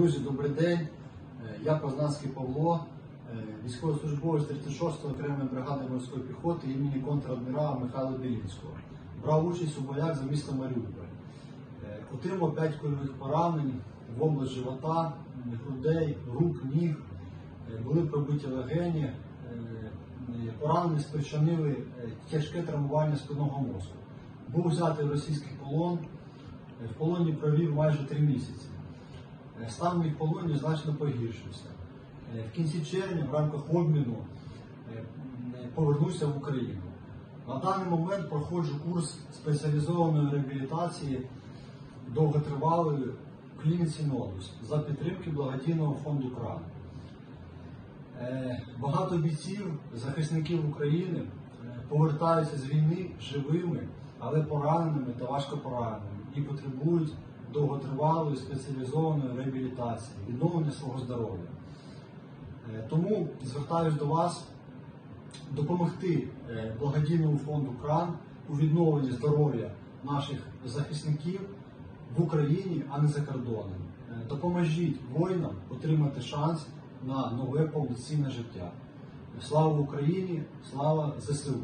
Друзі, добрий день. Е, Я Познанський Павло, е, військовослужбовець 36-ї окремої бригади морської піхоти імені контрадмірала Михайла Білінського. Брав участь у боях за місто Маріуполь. Е, Отримав 5 кульових поранень в область живота, грудей, рук, ніг. Були пробиті легені. Поранені спричинили тяжке травмування спинного мозку. Був взятий російський полон. В полоні провів майже три місяці. Е, Стан мій в полоні значно погіршився. Е, В кінці червня в рамках обміну е, повернувся в Україну. На даний момент проходжу курс спеціалізованої реабілітації довготривалої в клініці Нодус за підтримки благодійного фонду КРАН. Багато бійців, захисників України повертаються з війни живими, але пораненими та важко пораненими і потребують довготривалої спеціалізованої реабілітації, відновлення свого здоров'я. Е, Тому звертаюсь до вас допомогти е, благодійному фонду КРАН у відновленні здоров'я наших захисників в Україні, а не за кордоном. Е, Допоможіть воїнам отримати шанс на нове повноцінне життя. Слава Україні! Слава ЗСУ!